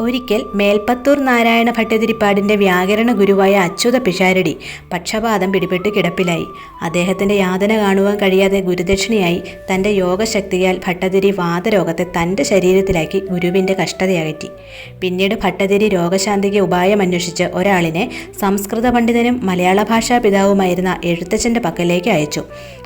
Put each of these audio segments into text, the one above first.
ഒരിക്കൽ മേൽപ്പത്തൂർ നാരായണ ഭട്ടതിരിപ്പാടിന്റെ വ്യാകരണ ഗുരുവായ അച്യുത പിഷാരടി പക്ഷപാതം പിടിപെട്ട് കിടപ്പിലായി. അദ്ദേഹത്തിന്റെ യാതന കാണുവാൻ കഴിയാതെ ഗുരുദക്ഷിണയായി തന്റെ യോഗശക്തിയാൽ ഭട്ടതിരി വാതരോഗത്തെ തന്റെ ശരീരത്തിലാക്കി ഗുരുവിന്റെ കഷ്ടതയകറ്റി. പിന്നീട് ഭട്ടതിരി രോഗശാന്തിക്ക് ഉപായം അന്വേഷിച്ച് ഒരാളിനെ സംസ്കൃത പണ്ഡിതനും മലയാള ഭാഷാ പിതാവുമായിരുന്ന എഴുത്തച്ഛന്റെ പക്കലേക്ക് അയച്ചു.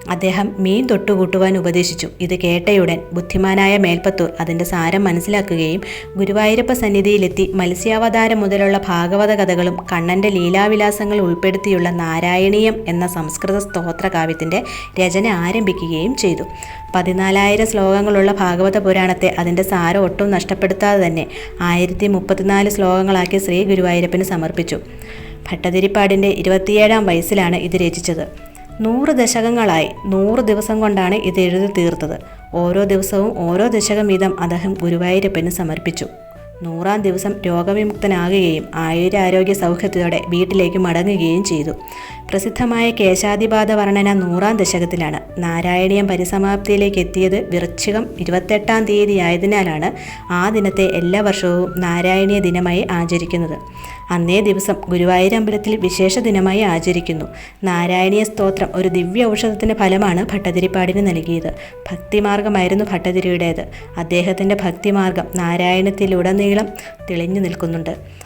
അദ്ദേഹം മീൻ തൊട്ടുകൂട്ടുവാൻ ഉപദേശിച്ചു. ഇത് കേട്ടയുടൻ ബുദ്ധിമാനായ മേൽപ്പത്തൂർ അതിന്റെ സാരം മനസ്സിലാക്കുകയും ഗുരുവായൂരപ്പ സന്നിധിയിലെത്തി മത്സ്യാവതാരം മുതലുള്ള ഭാഗവത കഥകളും കണ്ണന്റെ ലീലാവിലാസങ്ങൾ ഉൾപ്പെടുത്തിയുള്ള നാരായണീയം എന്ന സംസ്കൃത സ്തോത്ര കാവ്യത്തിന്റെ രചന ആരംഭിക്കുകയും ചെയ്തു. പതിനാലായിരം ശ്ലോകങ്ങളുള്ള ഭാഗവത പുരാണത്തെ അതിന്റെ സാരം ഒട്ടും നഷ്ടപ്പെടുത്താതെ തന്നെ ആയിരത്തി മുപ്പത്തിനാല് ശ്ലോകങ്ങളാക്കി ശ്രീ ഗുരുവായൂരപ്പന് സമർപ്പിച്ചു. ഭട്ടതിരിപ്പാടിന്റെ ഇരുപത്തിയേഴാം വയസ്സിലാണ് ഇത് രചിച്ചത്. നൂറ് ദശകങ്ങളായി നൂറ് ദിവസം കൊണ്ടാണ് ഇത് എഴുതി തീർത്തത്. ഓരോ ദിവസവും ഓരോ ദശകം വീതം അദ്ദേഹം ഗുരുവായൂരപ്പന് സമർപ്പിച്ചു. നൂറാം ദിവസം രോഗവിമുക്തനാകുകയും ആയുരാരോഗ്യ സൗഖ്യത്തോടെ വീട്ടിലേക്ക് മടങ്ങുകയും ചെയ്തു. പ്രസിദ്ധമായ കേശാതിപാത വർണന നൂറാം ദശകത്തിലാണ്. നാരായണീയം പരിസമാപ്തിയിലേക്ക് എത്തിയത് വൃശ്ചികം ഇരുപത്തെട്ടാം തീയതി ആയതിനാലാണ് ആ ദിനത്തെ എല്ലാ വർഷവും നാരായണീയ ദിനമായി ആചരിക്കുന്നത്. അന്നേ ദിവസം ഗുരുവായൂരമ്പലത്തിൽ വിശേഷ ദിനമായി ആചരിക്കുന്നു. നാരായണീയ സ്തോത്രം ഒരു ദിവ്യ ഔഷധത്തിന്റെ ഫലമാണ് ഭട്ടതിരിപ്പാടിന് നൽകിയത്. ഭക്തിമാർഗമായിരുന്നു ഭട്ടതിരിയുടേത്. അദ്ദേഹത്തിന്റെ ഭക്തിമാർഗം നാരായണത്തിലുടനീളം തെളിഞ്ഞു നിൽക്കുന്നുണ്ട്.